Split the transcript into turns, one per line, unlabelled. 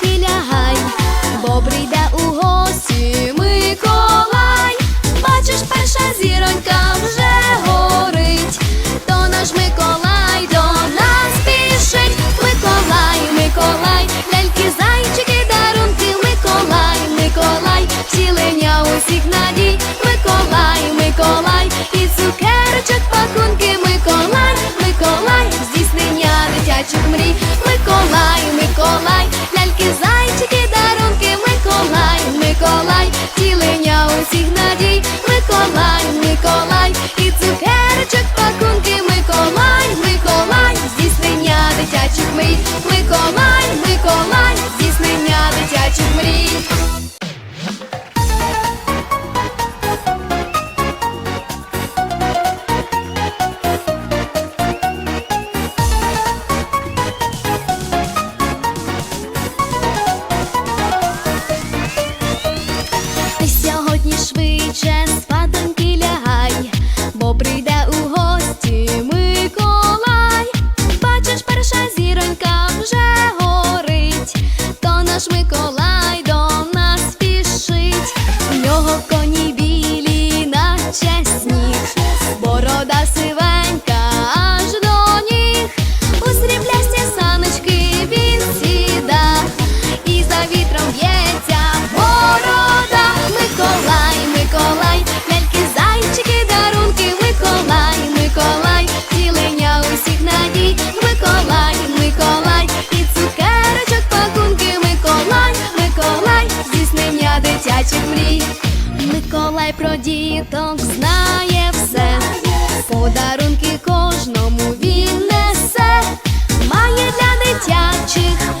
лягай, бо прийде. Про діток знає все, подарунки кожному він несе, має для дитячих.